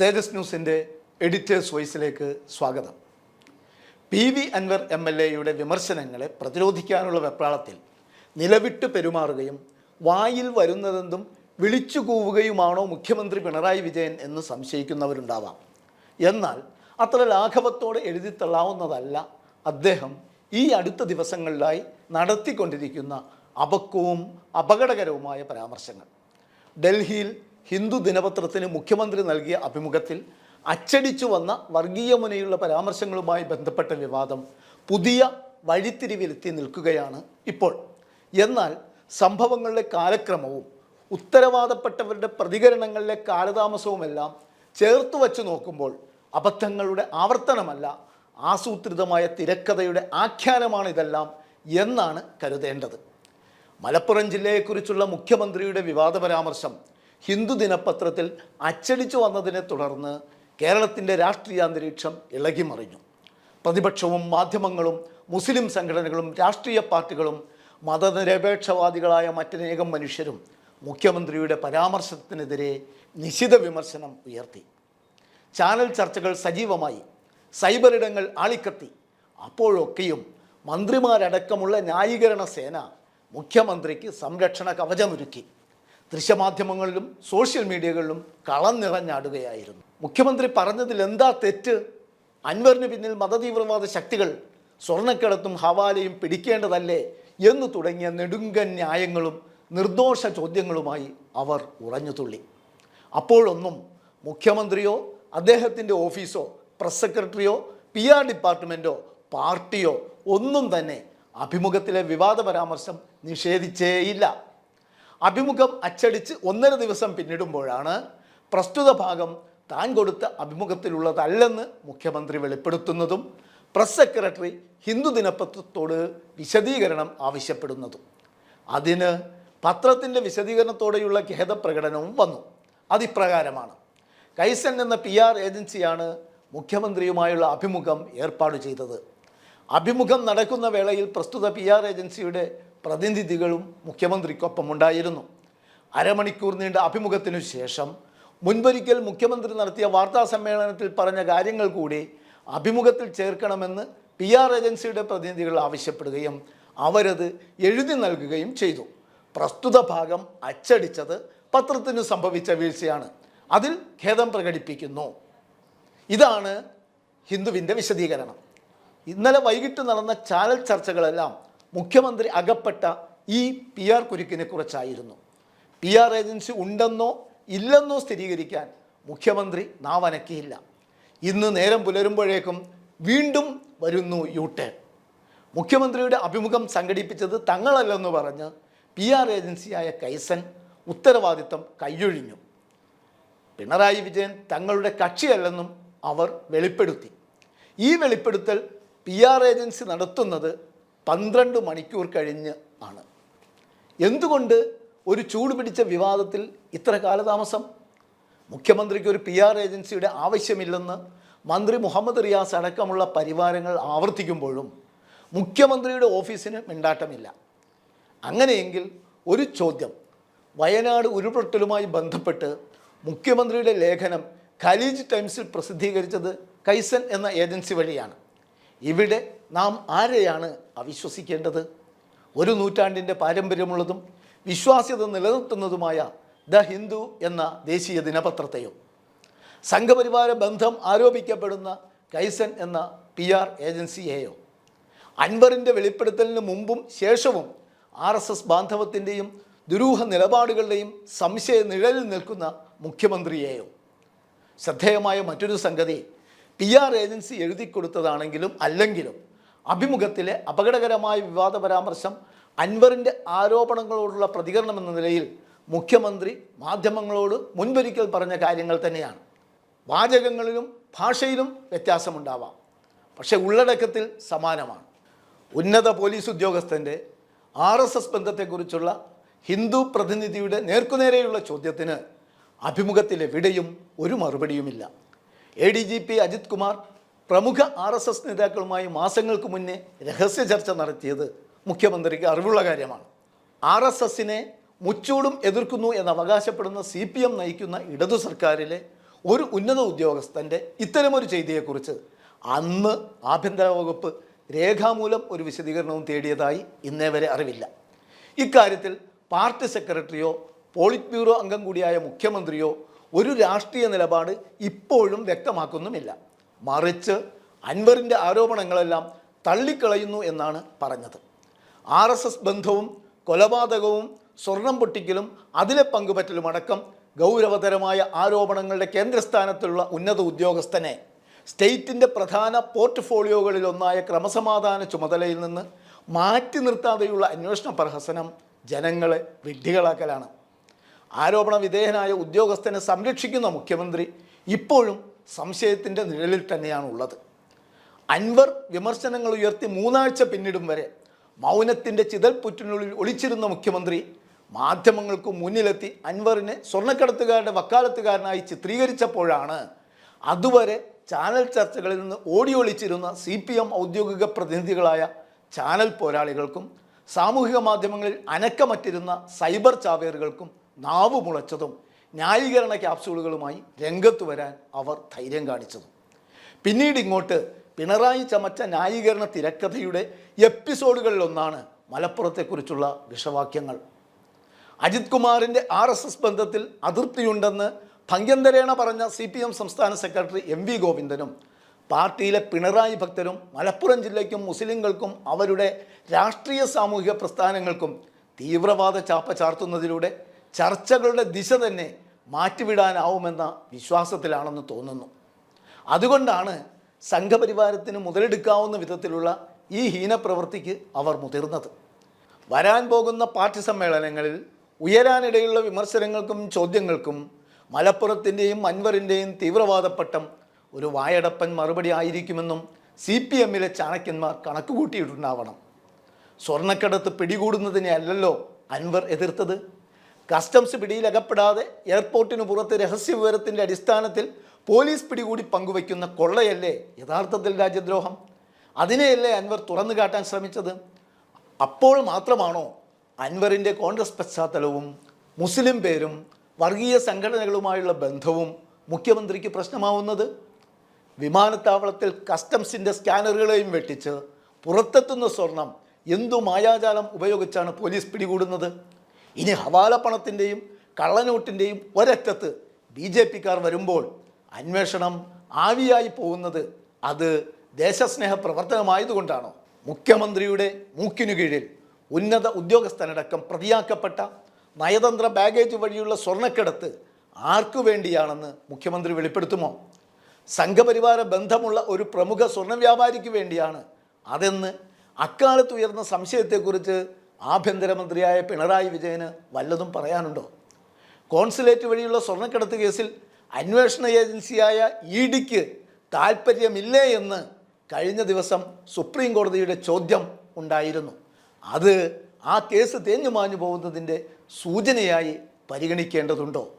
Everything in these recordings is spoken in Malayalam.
തേജസ് ന്യൂസിന്റെ എഡിറ്റേഴ്സ് വോയിസിലേക്ക് സ്വാഗതം. P V Anvar M L എയുടെ വിമർശനങ്ങളെ പ്രതിരോധിക്കാനുള്ള വെപ്രാളത്തിൽ നിലവിട്ട് പെരുമാറുകയും വായിൽ വരുന്നതെന്തും വിളിച്ചു കൂവുകയുമാണോ മുഖ്യമന്ത്രി പിണറായി വിജയൻ എന്ന് സംശയിക്കുന്നവരുണ്ടാവാം. എന്നാൽ അത്ര ലാഘവത്തോടെ എഴുതിത്തള്ളാവുന്നതല്ല അദ്ദേഹം ഈ അടുത്ത ദിവസങ്ങളിലായി നടത്തിക്കൊണ്ടിരിക്കുന്ന അപക്വവും അപകടകരവുമായ പരാമർശങ്ങൾ. ഡൽഹിയിൽ ഹിന്ദു ദിനപത്രത്തിന് മുഖ്യമന്ത്രി നൽകിയ അഭിമുഖത്തിൽ അച്ചടിച്ചു വന്ന വർഗീയ മുനയുള്ള പരാമർശങ്ങളുമായി ബന്ധപ്പെട്ട വിവാദം പുതിയ വഴിത്തിരിവിലെത്തി നിൽക്കുകയാണ് ഇപ്പോൾ. എന്നാൽ സംഭവങ്ങളുടെ കാലക്രമവും ഉത്തരവാദപ്പെട്ടവരുടെ പ്രതികരണങ്ങളിലെ കാലതാമസവുമെല്ലാം ചേർത്ത് വച്ച് നോക്കുമ്പോൾ അബദ്ധങ്ങളുടെ ആവർത്തനമല്ല ആസൂത്രിതമായ തിരക്കഥയുടെ ആഖ്യാനമാണ് ഇതെല്ലാം എന്നാണ് കരുതേണ്ടത്. മലപ്പുറം ജില്ലയെക്കുറിച്ചുള്ള മുഖ്യമന്ത്രിയുടെ വിവാദ പരാമർശം ഹിന്ദു ദിനപത്രത്തിൽ അച്ചടിച്ചു വന്നതിനെ തുടർന്ന് കേരളത്തിന്റെ രാഷ്ട്രീയ അന്തരീക്ഷം ഇളകിമറിഞ്ഞു. പ്രതിപക്ഷവും മാധ്യമങ്ങളും മുസ്ലിം സംഘടനകളും രാഷ്ട്രീയ പാർട്ടികളും മതനിരപേക്ഷവാദികളായ മറ്റനേകം മനുഷ്യരും മുഖ്യമന്ത്രിയുടെ പരാമർശത്തിനെതിരെ നിശിത വിമർശനം ഉയർത്തി. ചാനൽ ചർച്ചകൾ സജീവമായി. സൈബർ ഇടങ്ങൾ ആളിക്കത്തി. അപ്പോഴൊക്കെയും മന്ത്രിമാരടക്കമുള്ള ന്യായീകരണ സേന മുഖ്യമന്ത്രിക്ക് സംരക്ഷണ കവചമൊരുക്കി. ദൃശ്യമാധ്യമങ്ങളിലും സോഷ്യൽ മീഡിയകളിലും കളം നിറഞ്ഞാടുകയായിരുന്നു. മുഖ്യമന്ത്രി പറഞ്ഞതിൽ എന്താ തെറ്റ്? അൻവറിന് പിന്നിൽ മതതീവ്രവാദ ശക്തികൾ സ്വർണക്കിടത്തും ഹവാലയും പിടിക്കേണ്ടതല്ലേ എന്ന് തുടങ്ങിയ നെടുങ്കൻ ന്യായങ്ങളും നിർദോഷ ചോദ്യങ്ങളുമായി അവർ ഉറഞ്ഞുതുള്ളി. അപ്പോഴൊന്നും മുഖ്യമന്ത്രിയോ അദ്ദേഹത്തിന്റെ ഓഫീസോ പ്രസ് സെക്രട്ടറിയോ പി ആർ ഡിപ്പാർട്ട്മെന്റോ പാർട്ടിയോ ഒന്നും തന്നെ അഭിമുഖത്തിലെ വിവാദ പരാമർശം നിഷേധിച്ചേയില്ല. അഭിമുഖം അച്ചടിച്ച് ഒന്നര ദിവസം പിന്നിടുമ്പോഴാണ് പ്രസ്തുത ഭാഗം താൻ കൊടുത്ത അഭിമുഖത്തിലുള്ളതല്ലെന്ന് മുഖ്യമന്ത്രി വെളിപ്പെടുത്തുന്നതും പ്രസ് സെക്രട്ടറി ഹിന്ദു ദിനപത്രത്തോട് വിശദീകരണം ആവശ്യപ്പെടുന്നതും. അതിന് പത്രത്തിന്റെ വിശദീകരണത്തോടെയുള്ള ഖേദപ്രകടനവും വന്നു. അതിപ്രകാരമാണ്. കൈസൻ എന്ന പി ആർ ഏജൻസിയാണ് മുഖ്യമന്ത്രിയുമായുള്ള അഭിമുഖം ഏർപ്പാട് ചെയ്തത്. അഭിമുഖം നടക്കുന്ന വേളയിൽ പ്രസ്തുത പി ആർ ഏജൻസിയുടെ പ്രതിനിധികളും മുഖ്യമന്ത്രിക്കൊപ്പം ഉണ്ടായിരുന്നു അരമണിക്കൂർ നീണ്ട അഭിമുഖത്തിനു ശേഷം മുൻപൊരിക്കൽ മുഖ്യമന്ത്രി നടത്തിയ വാർത്താ സമ്മേളനത്തിൽ പറഞ്ഞ കാര്യങ്ങൾ കൂടി അഭിമുഖത്തിൽ ചേർക്കണമെന്ന് പി ആർ ഏജൻസിയുടെ പ്രതിനിധികൾ ആവശ്യപ്പെടുകയും അവരത് എഴുതി നൽകുകയും ചെയ്തു. പ്രസ്തുത ഭാഗം അച്ചടിച്ചത് പത്രത്തിന് സംഭവിച്ച വീഴ്ചയാണ്. അതിൽ ഖേദം പ്രകടിപ്പിക്കുന്നു. ഇതാണ് ഹിന്ദുവിന്റെ വിശദീകരണം. ഇന്നലെ വൈകിട്ട് നടന്ന ചാനൽ ചർച്ചകളെല്ലാം മുഖ്യമന്ത്രി അകപ്പെട്ട ഈ പി ആർ കുരുക്കിനെ കുറിച്ചായിരുന്നു. പി ആർ ഏജൻസി ഉണ്ടെന്നോ ഇല്ലെന്നോ സ്ഥിരീകരിക്കാൻ മുഖ്യമന്ത്രി നാവനക്കിയില്ല. ഇന്ന് നേരം പുലരുമ്പോഴേക്കും വീണ്ടും വരുന്നു യു ടേൺ മുഖ്യമന്ത്രിയുടെ അഭിമുഖം സംഘടിപ്പിച്ചത് തങ്ങളല്ലെന്ന് പറഞ്ഞ് പി ആർ ഏജൻസിയായ കൈസൻ ഉത്തരവാദിത്തം കൈയൊഴിഞ്ഞു. പിണറായി വിജയൻ തങ്ങളുടെ കക്ഷിയല്ലെന്നും അവർ വെളിപ്പെടുത്തി. ഈ വെളിപ്പെടുത്തൽ പി ആർ ഏജൻസി നടത്തുന്നത് പന്ത്രണ്ട് മണിക്കൂർ കഴിഞ്ഞ് ആണ്. എന്തുകൊണ്ട് ഒരു ചൂട് പിടിച്ച വിവാദത്തിൽ ഇത്ര കാലതാമസം? മുഖ്യമന്ത്രിക്ക് ഒരു പി ആർ ഏജൻസിയുടെ ആവശ്യമില്ലെന്ന് മന്ത്രി മുഹമ്മദ് റിയാസ് അടക്കമുള്ള പരിവാരങ്ങൾ ആവർത്തിക്കുമ്പോഴും മുഖ്യമന്ത്രിയുടെ ഓഫീസിന് മിണ്ടാട്ടമില്ല. അങ്ങനെയെങ്കിൽ ഒരു ചോദ്യം. വയനാട് ഉരുൾപൊട്ടലുമായി ബന്ധപ്പെട്ട് മുഖ്യമന്ത്രിയുടെ ലേഖനം ഖലീജ് ടൈംസിൽ പ്രസിദ്ധീകരിച്ചത് കൈസൻ എന്ന ഏജൻസി വഴിയാണ്. ഇവിടെ നാം ആരെയാണ് അവിശ്വസിക്കേണ്ടത്? ഒരു നൂറ്റാണ്ടിന്റെ പാരമ്പര്യമുള്ളതും വിശ്വാസ്യത നിലനിർത്തുന്നതുമായ ദ ഹിന്ദു എന്ന ദേശീയ ദിനപത്രത്തെയോ? സംഘപരിവാര ബന്ധം ആരോപിക്കപ്പെടുന്ന കൈസൻ എന്ന പി ആർ ഏജൻസിയെയോ? അൻവറിന്റെ വെളിപ്പെടുത്തലിന് മുമ്പും ശേഷവും ആർ എസ് എസ് ബാന്ധവത്തിന്റെയും ദുരൂഹ നിലപാടുകളുടെയും സംശയ നിഴലിൽ നിൽക്കുന്ന മുഖ്യമന്ത്രിയെയോ? ശ്രദ്ധേയമായ മറ്റൊരു സംഗതി പി ആർ ഏജൻസി എഴുതി കൊടുത്തതാണെങ്കിലും അല്ലെങ്കിലും അഭിമുഖത്തിലെ അപകടകരമായ വിവാദ പരാമർശം അൻവറിന്റെ ആരോപണങ്ങളോടുള്ള പ്രതികരണം എന്ന നിലയിൽ മുഖ്യമന്ത്രി മാധ്യമങ്ങളോട് മുൻപൊരിക്കൽ പറഞ്ഞ കാര്യങ്ങൾ തന്നെയാണ്. വാചകങ്ങളിലും ഭാഷയിലും വ്യത്യാസമുണ്ടാവാം. പക്ഷെ ഉള്ളടക്കത്തിൽ സമാനമാണ്. ഉന്നത പോലീസ് ഉദ്യോഗസ്ഥന്റെ ആർ എസ് എസ് ബന്ധത്തെക്കുറിച്ചുള്ള ഹിന്ദു പ്രതിനിധിയുടെ നേർക്കുനേരെയുള്ള ചോദ്യത്തിന് അഭിമുഖത്തിലെവിടെയും ഒരു മറുപടിയുമില്ല. A D G P Ajith Kumar പ്രമുഖ ആർ എസ് എസ് നേതാക്കളുമായി മാസങ്ങൾക്ക് മുന്നേ രഹസ്യ ചർച്ച നടത്തിയത് മുഖ്യമന്ത്രിക്ക് അറിവുള്ള കാര്യമാണ്. ആർ എസ് എസിനെ മുച്ചൂടും എതിർക്കുന്നു എന്ന് അവകാശപ്പെടുന്ന സി പി എം നയിക്കുന്ന ഇടതു സർക്കാരിലെ ഒരു ഉന്നത ഉദ്യോഗസ്ഥന്റെ ഇത്തരമൊരു ചെയ്തിയെക്കുറിച്ച് അന്ന് ആഭ്യന്തര വകുപ്പ് രേഖാമൂലം ഒരു വിശദീകരണവും തേടിയതായി ഇന്നേ വരെ അറിവില്ല. ഇക്കാര്യത്തിൽ പാർട്ടി സെക്രട്ടറിയോ പോളിറ്റ് ബ്യൂറോ അംഗം കൂടിയായ മുഖ്യമന്ത്രിയോ ഒരു രാഷ്ട്രീയ നിലപാട് ഇപ്പോഴും വ്യക്തമാക്കുന്നുമില്ല. മറിച്ച് അൻവറിന്റെ ആരോപണങ്ങളെല്ലാം തള്ളിക്കളയുന്നു എന്നാണ് പറഞ്ഞത്. ആർ എസ് എസ് ബന്ധവും കൊലപാതകവും സ്വർണം പൊട്ടിക്കലും അതിലെ പങ്കുപറ്റലും അടക്കം ഗൗരവതരമായ ആരോപണങ്ങളുടെ കേന്ദ്രസ്ഥാനത്തുള്ള ഉന്നത ഉദ്യോഗസ്ഥനെ സ്റ്റേറ്റിന്റെ പ്രധാന പോർട്ട്ഫോളിയോകളിലൊന്നായ ക്രമസമാധാന ചുമതലയിൽ നിന്ന് മാറ്റി നിർത്താതെയുള്ള അന്വേഷണ പ്രഹസനം ജനങ്ങളെ വിഡ്ഢികളാക്കലാണ്. ആരോപണ വിധേയനായ ഉദ്യോഗസ്ഥനെ സംരക്ഷിക്കുന്ന മുഖ്യമന്ത്രി ഇപ്പോഴും സംശയത്തിന്റെ നിഴലിൽ തന്നെയാണ് ഉള്ളത് അൻവർ വിമർശനങ്ങൾ ഉയർത്തി മൂന്നാഴ്ച പിന്നിടും വരെ മൗനത്തിന്റെ ചിതൽപ്പുറ്റിനുള്ളിൽ ഒളിച്ചിരുന്ന മുഖ്യമന്ത്രി മാധ്യമങ്ങൾക്ക് മുന്നിലെത്തി അൻവറിനെ സ്വർണക്കടത്തുകാരുടെ വക്കാലത്തുകാരനായി ചിത്രീകരിച്ചപ്പോഴാണ് അതുവരെ ചാനൽ ചർച്ചകളിൽ നിന്ന് ഓടി ഒളിച്ചിരുന്ന സി പി എം ഔദ്യോഗിക പ്രതിനിധികളായ ചാനൽ പോരാളികൾക്കും സാമൂഹിക മാധ്യമങ്ങളിൽ അനക്കമറ്റിരുന്ന സൈബർ ചാവേറുകൾക്കും നാവ് മുളച്ചതും ന്യായീകരണ ക്യാപ്സ്യൂളുകളുമായി രംഗത്ത് വരാൻ അവർ ധൈര്യം കാണിച്ചതും. പിന്നീട് ഇങ്ങോട്ട് പിണറായി ചമച്ച ന്യായീകരണ തിരക്കഥയുടെ എപ്പിസോഡുകളിലൊന്നാണ് മലപ്പുറത്തെക്കുറിച്ചുള്ള വിഷവാക്യങ്ങൾ. അജിത് കുമാറിന്റെ ആർ എസ് എസ് ബന്ധത്തിൽ അതൃപ്തിയുണ്ടെന്ന് ഭംഗ്യന്തരേണ പറഞ്ഞ സി പി എം സംസ്ഥാന സെക്രട്ടറി എം വി ഗോവിന്ദനും പാർട്ടിയിലെ പിണറായി ഭക്തരും മലപ്പുറം ജില്ലയ്ക്കും മുസ്ലിങ്ങൾക്കും അവരുടെ രാഷ്ട്രീയ സാമൂഹിക പ്രസ്ഥാനങ്ങൾക്കും തീവ്രവാദ ചാപ്പ ചാർത്തുന്നതിലൂടെ ചർച്ചകളുടെ ദിശ തന്നെ മാറ്റിവിടാനാവുമെന്ന വിശ്വാസത്തിലാണെന്ന് തോന്നുന്നു. അതുകൊണ്ടാണ് സംഘപരിവാരത്തിന് മുതലെടുക്കാവുന്ന വിധത്തിലുള്ള ഈ ഹീനപ്രവൃത്തിക്ക് അവർ മുതിർന്നത്. വരാൻ പോകുന്ന പാർട്ടി സമ്മേളനങ്ങളിൽ ഉയരാനിടയുള്ള വിമർശനങ്ങൾക്കും ചോദ്യങ്ങൾക്കും മലപ്പുറത്തിന്റെയും അൻവറിന്റെയും തീവ്രവാദപ്പട്ടം ഒരു വായടപ്പൻ മറുപടി ആയിരിക്കുമെന്നും സി പി എമ്മിലെ ചാണക്യന്മാർ കണക്കുകൂട്ടിയിട്ടുണ്ടാവണം. സ്വർണക്കടത്ത് പിടികൂടുന്നതിനെ അല്ലല്ലോ അൻവർ എതിർത്തത്. കസ്റ്റംസ് പിടിയിലകപ്പെടാതെ എയർപോർട്ടിന് പുറത്ത് രഹസ്യ വിവരത്തിന്റെ അടിസ്ഥാനത്തിൽ പോലീസ് പിടികൂടി പങ്കുവയ്ക്കുന്ന കൊള്ളയല്ലേ യഥാർത്ഥത്തിൽ രാജ്യദ്രോഹം? അതിനെയല്ലേ അൻവർ തുറന്നു കാട്ടാൻ ശ്രമിച്ചത്? അപ്പോൾ മാത്രമാണോ അൻവറിന്റെ കോൺഗ്രസ് പശ്ചാത്തലവും മുസ്ലിം പേരും വർഗീയ സംഘടനകളുമായുള്ള ബന്ധവും മുഖ്യമന്ത്രിക്ക് പ്രശ്നമാവുന്നത്? വിമാനത്താവളത്തിൽ കസ്റ്റംസിന്റെ സ്കാനറുകളെയും വെട്ടിച്ച് പുറത്തെത്തുന്ന സ്വർണം എന്തു മായാജാലം ഉപയോഗിച്ചാണ് പോലീസ് പിടികൂടുന്നത്? ഇനി ഹവാല പണത്തിന്റെയും കള്ളനോട്ടിന്റെയും ഒരറ്റത്ത് ബി ജെ പിക്കാർ വരുമ്പോൾ അന്വേഷണം ആവിയായി പോകുന്നത് അത് ദേശസ്നേഹ പ്രവർത്തനമായതുകൊണ്ടാണോ? മുഖ്യമന്ത്രിയുടെ മൂക്കിനു കീഴിൽ ഉന്നത ഉദ്യോഗസ്ഥനടക്കം പ്രതിയാക്കപ്പെട്ട നയതന്ത്ര ബാഗേജ് വഴിയുള്ള സ്വർണക്കടത്ത് ആർക്കു വേണ്ടിയാണെന്ന് മുഖ്യമന്ത്രി വെളിപ്പെടുത്തുമോ? സംഘപരിവാര ബന്ധമുള്ള ഒരു പ്രമുഖ സ്വർണ വ്യാപാരിക്ക് വേണ്ടിയാണ് അതെന്ന് അക്കാലത്ത് ഉയർന്ന സംശയത്തെക്കുറിച്ച് ആഭ്യന്തരമന്ത്രിയായ പിണറായി വിജയന് വല്ലതും പറയാനുണ്ടോ? കോൺസുലേറ്റ് വഴിയുള്ള സ്വർണക്കടത്ത് കേസിൽ അന്വേഷണ ഏജൻസിയായ ഇ ഡിക്ക് താല്പര്യമില്ലേ എന്ന് കഴിഞ്ഞ ദിവസം സുപ്രീം കോടതിയുടെ ചോദ്യം ഉണ്ടായിരുന്നു. അത് ആ കേസ് തേഞ്ഞു മാഞ്ഞു പോകുന്നതിന്റെ സൂചനയായി പരിഗണിക്കേണ്ടതുണ്ടോ?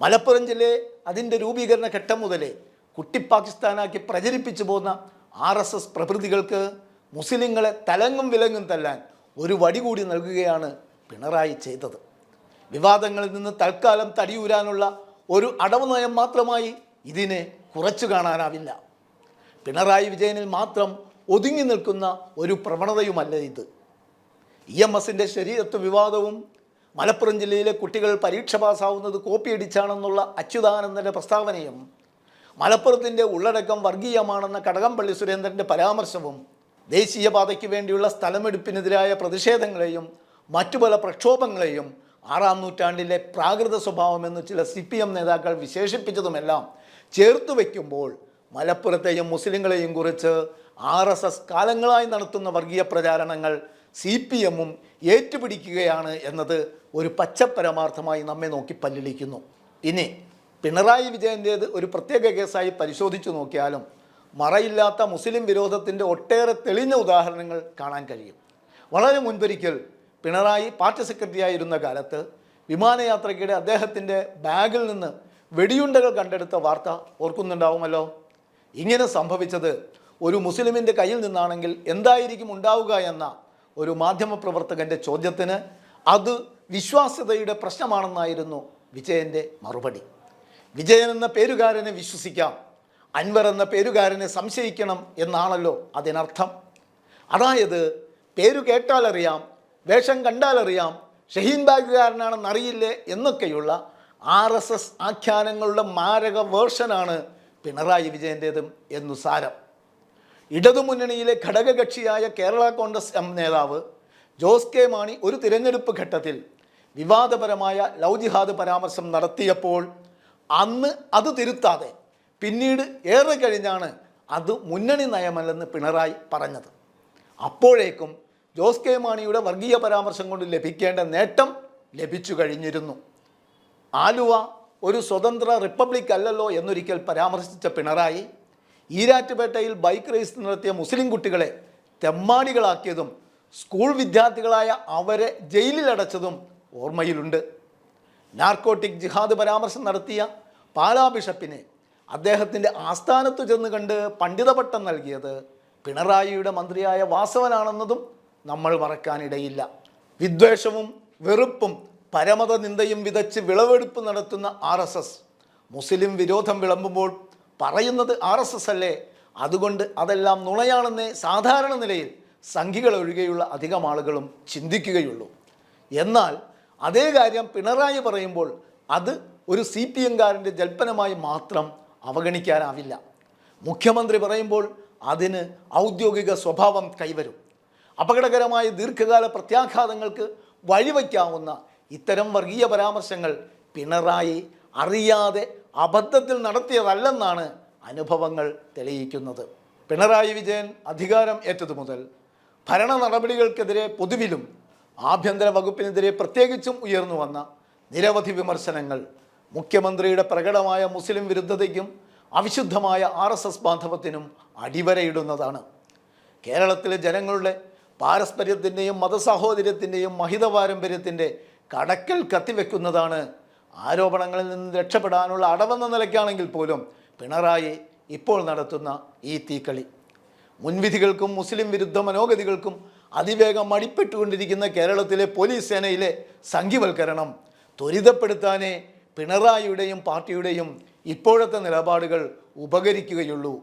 മലപ്പുറം ജില്ലയെ അതിന്റെ രൂപീകരണ ഘട്ടം മുതലേ കുട്ടി പാകിസ്ഥാനാക്കി പ്രചരിപ്പിച്ചു പോകുന്ന ആർ എസ് എസ് പ്രഭൃതികൾക്ക് മുസ്ലിങ്ങളെ തലങ്ങും വിലങ്ങും തല്ലാൻ ഒരു വടി കൂടി നൽകുകയാണ് പിണറായി ചെയ്തത്. വിവാദങ്ങളിൽ നിന്ന് തൽക്കാലം തടിയൂരാനുള്ള ഒരു അടവ് നയം മാത്രമായി ഇതിനെ കുറച്ചു കാണാനാവില്ല. പിണറായി വിജയനിൽ മാത്രം ഒതുങ്ങി നിൽക്കുന്ന ഒരു പ്രവണതയുമല്ല ഇത്. ഇ എം എസിന്റെ ശരീരത്വ വിവാദവും മലപ്പുറം ജില്ലയിലെ കുട്ടികൾ പരീക്ഷ പാസ്സാവുന്നത് കോപ്പിയടിച്ചാണെന്നുള്ള അച്യുതാനന്ദന്റെ പ്രസ്താവനയും മലപ്പുറത്തിന്റെ ഉള്ളടക്കം വർഗീയമാണെന്ന കടകംപള്ളി സുരേന്ദ്രന്റെ പരാമർശവും ദേശീയപാതയ്ക്ക് വേണ്ടിയുള്ള സ്ഥലമെടുപ്പിനെതിരായ പ്രതിഷേധങ്ങളെയും മറ്റു പല പ്രക്ഷോഭങ്ങളെയും ആറാം നൂറ്റാണ്ടിലെ പ്രാകൃത സ്വഭാവമെന്ന് ചില സി പി എം നേതാക്കൾ വിശേഷിപ്പിച്ചതുമെല്ലാം ചേർത്ത് വയ്ക്കുമ്പോൾ മലപ്പുറത്തെയും മുസ്ലിങ്ങളെയും കുറിച്ച് ആർ എസ് എസ് കാലങ്ങളായി നടത്തുന്ന വർഗീയ പ്രചാരണങ്ങൾ സി പി എമ്മും ഏറ്റുപിടിക്കുകയാണ് എന്നത് ഒരു പച്ചപ്പരമാർത്ഥമായി നമ്മെ നോക്കി പല്ലിളിക്കുന്നു. ഇനി പിണറായി വിജയന്റേത് ഒരു പ്രത്യേക കേസായി പരിശോധിച്ചു നോക്കിയാലും മറയില്ലാത്ത മുസ്ലിം വിരോധത്തിന്റെ ഒട്ടേറെ തെളിഞ്ഞ ഉദാഹരണങ്ങൾ കാണാൻ കഴിയും. വളരെ മുൻപൊരിക്കൽ പിണറായി പാർട്ടി സെക്രട്ടറി ആയിരുന്ന കാലത്ത് വിമാനയാത്രയ്ക്കിടെ അദ്ദേഹത്തിന്റെ ബാഗിൽ നിന്ന് വെടിയുണ്ടകൾ കണ്ടെടുത്ത വാർത്ത ഓർക്കുന്നുണ്ടാവുമല്ലോ? ഇങ്ങനെ സംഭവിച്ചത് ഒരു മുസ്ലിമിന്റെ കയ്യിൽ നിന്നാണെങ്കിൽ എന്തായിരിക്കും ഉണ്ടാവുക എന്ന ഒരു മാധ്യമപ്രവർത്തകന്റെ ചോദ്യത്തിന് അത് വിശ്വാസ്യതയുടെ പ്രശ്നമാണെന്നായിരുന്നു വിജയന്റെ മറുപടി. വിജയൻ എന്ന പേരുകാരനെ വിശ്വസിക്കാം. അൻവർ എന്ന പേരുകാരനെ സംശയിക്കണം എന്നാണല്ലോ അതിനർത്ഥം. അതായത് പേരു കേട്ടാലറിയാം വേഷം കണ്ടാലറിയാം ഷഹീൻ ബാഗുകാരനാണെന്ന് അറിയില്ലേ എന്നൊക്കെയുള്ള ആർ എസ് എസ് ആഖ്യാനങ്ങളുടെ മാരക വേർഷനാണ് പിണറായി വിജയന്റേതും എന്നു സാരം. ഇടതുമുന്നണിയിലെ ഘടകകക്ഷിയായ കേരള കോൺഗ്രസ് എം നേതാവ് ജോസ് കെ മാണി ഒരു തിരഞ്ഞെടുപ്പ് ഘട്ടത്തിൽ വിവാദപരമായ ലൗജിഹാദ് ജിഹാദ് പരാമർശം നടത്തിയപ്പോൾ അന്ന് അത് തിരുത്താതെ പിന്നീട് ഏറെ കഴിഞ്ഞാണ് അത് മുന്നണി നയമല്ലെന്ന് പിണറായി പറഞ്ഞത്. അപ്പോഴേക്കും ജോസ് കെ മാണിയുടെ വർഗീയ പരാമർശം കൊണ്ട് ലഭിക്കേണ്ട നേട്ടം ലഭിച്ചു കഴിഞ്ഞിരുന്നു. ആലുവ ഒരു സ്വതന്ത്ര റിപ്പബ്ലിക് അല്ലല്ലോ എന്നൊരിക്കൽ പരാമർശിച്ച പിണറായി ഈരാറ്റുപേട്ടയിൽ ബൈക്ക് റേസ് നടത്തിയ മുസ്ലിം കുട്ടികളെ തെമ്മാടികളാക്കിയതും സ്കൂൾ വിദ്യാർത്ഥികളായ അവരെ ജയിലിലടച്ചതും ഓർമ്മയിലുണ്ട്. നാർക്കോട്ടിക് ജിഹാദ് പരാമർശം നടത്തിയ പാലാ ബിഷപ്പിനെ അദ്ദേഹത്തിന്റെ ആസ്ഥാനത്ത് ചെന്ന് കണ്ട് പണ്ഡിതപട്ടം നൽകിയത് പിണറായിയുടെ മന്ത്രിയായ വാസവനാണെന്നതും നമ്മൾ മറക്കാനിടയില്ല. വിദ്വേഷവും വെറുപ്പും പരമത നിന്ദയും വിതച്ച് വിളവെടുപ്പ് നടത്തുന്ന ആർ എസ് എസ്. മുസ്ലിം വിരോധം വിളമ്പുമ്പോൾ പറയുന്നത് ആർ എസ് എസ് അല്ലേ? അതുകൊണ്ട് അതെല്ലാം നുണയാണെന്നേ സാധാരണ നിലയിൽ സംഘികൾ ഒഴികെയുള്ള അധികം ആളുകളും ചിന്തിക്കുകയുള്ളൂ. എന്നാൽ അതേ കാര്യം പിണറായി പറയുമ്പോൾ അത് ഒരു സി പി എംകാരന്റെ ജൽപ്പനമായി മാത്രം അവഗണിക്കാനാവില്ല. മുഖ്യമന്ത്രി പറയുമ്പോൾ അതിന് ഔദ്യോഗിക സ്വഭാവം കൈവരും. അപകടകരമായ ദീർഘകാല പ്രത്യാഘാതങ്ങൾക്ക് വഴിവയ്ക്കാവുന്ന ഇത്തരം വർഗീയ പരാമർശങ്ങൾ പിണറായി അറിയാതെ അബദ്ധത്തിൽ നടത്തിയതല്ലെന്നാണ് അനുഭവങ്ങൾ തെളിയിക്കുന്നത്. പിണറായി വിജയൻ അധികാരം ഏറ്റതു മുതൽ ഭരണ നടപടികൾക്കെതിരെ പൊതുവിലും ആഭ്യന്തര വകുപ്പിനെതിരെ പ്രത്യേകിച്ചും ഉയർന്നു വന്ന നിരവധി വിമർശനങ്ങൾ മുഖ്യമന്ത്രിയുടെ പ്രകടമായ മുസ്ലിം വിരുദ്ധതയ്ക്കും അവിശുദ്ധമായ ആർ എസ് എസ് ബാന്ധവത്തിനും അടിവരയിടുന്നതാണ്. കേരളത്തിലെ ജനങ്ങളുടെ പാരസ്പര്യത്തിന്റെയും മതസാഹോദര്യത്തിന്റെയും മഹിത പാരമ്പര്യത്തിന്റെ കടക്കൽ കത്തിവെക്കുന്നതാണ് ആരോപണങ്ങളിൽ നിന്ന് രക്ഷപ്പെടാനുള്ള അടവെന്ന നിലയ്ക്കാണെങ്കിൽ പോലും പിണറായി ഇപ്പോൾ നടത്തുന്ന ഈ തീക്കളി. മുൻവിധികൾക്കും മുസ്ലിം വിരുദ്ധ മനോഗതികൾക്കും അതിവേഗം മടിപ്പെട്ടുകൊണ്ടിരിക്കുന്ന കേരളത്തിലെ പോലീസ് സേനയിലെ സംഘിവൽക്കരണം ത്വരിതപ്പെടുത്താനേ പിണറായിയുടെയും പാർട്ടിയുടെയും ഇപ്പോഴത്തെ നിലപാടുകൾ ഉപകരിക്കുകയുള്ളൂ.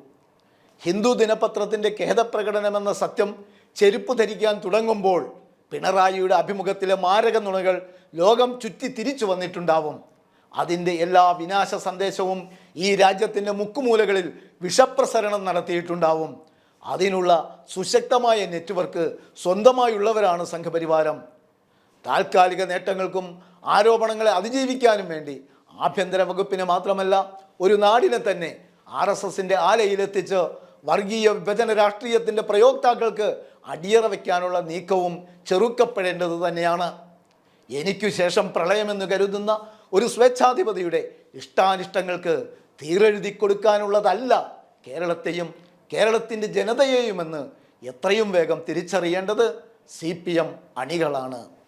ഹിന്ദു ദിനപത്രത്തിന്റെ ഖേദപ്രകടനമെന്ന സത്യം ചെരുപ്പ് ധരിക്കാൻ തുടങ്ങുമ്പോൾ പിണറായിയുടെ അഭിമുഖത്തിലെ മാരക നുണകൾ ലോകം ചുറ്റി തിരിച്ചു വന്നിട്ടുണ്ടാവും. അതിന്റെ എല്ലാ വിനാശ സന്ദേശവും ഈ രാജ്യത്തിന്റെ മുക്കുമൂലകളിൽ വിഷപ്രസരണം നടത്തിയിട്ടുണ്ടാവും. അതിനുള്ള സുശക്തമായ നെറ്റ്വർക്ക് സ്വന്തമായുള്ളവരാണ് സംഘപരിവാരം. താൽക്കാലിക നേട്ടങ്ങൾക്കും ആരോപണങ്ങളെ അതിജീവിക്കാനും വേണ്ടി ആഭ്യന്തര വകുപ്പിനെ മാത്രമല്ല ഒരു നാടിനെ തന്നെ ആർ എസ് എസിന്റെ ആലയിലെത്തിച്ച് വർഗീയ വിഭജന രാഷ്ട്രീയത്തിന്റെ പ്രയോക്താക്കൾക്ക് അടിയറ വയ്ക്കാനുള്ള നീക്കവും ചെറുക്കപ്പെടേണ്ടത് തന്നെയാണ്. എനിക്കു ശേഷം പ്രളയമെന്ന് കരുതുന്ന ഒരു സ്വേച്ഛാധിപതിയുടെ ഇഷ്ടാനിഷ്ടങ്ങൾക്ക് തീരെഴുതി കൊടുക്കാനുള്ളതല്ല കേരളത്തെയും കേരളത്തിന്റെ ജനതയെയുമെന്ന് എത്രയും വേഗം തിരിച്ചറിയേണ്ടത് സി പി എം അണികളാണ്.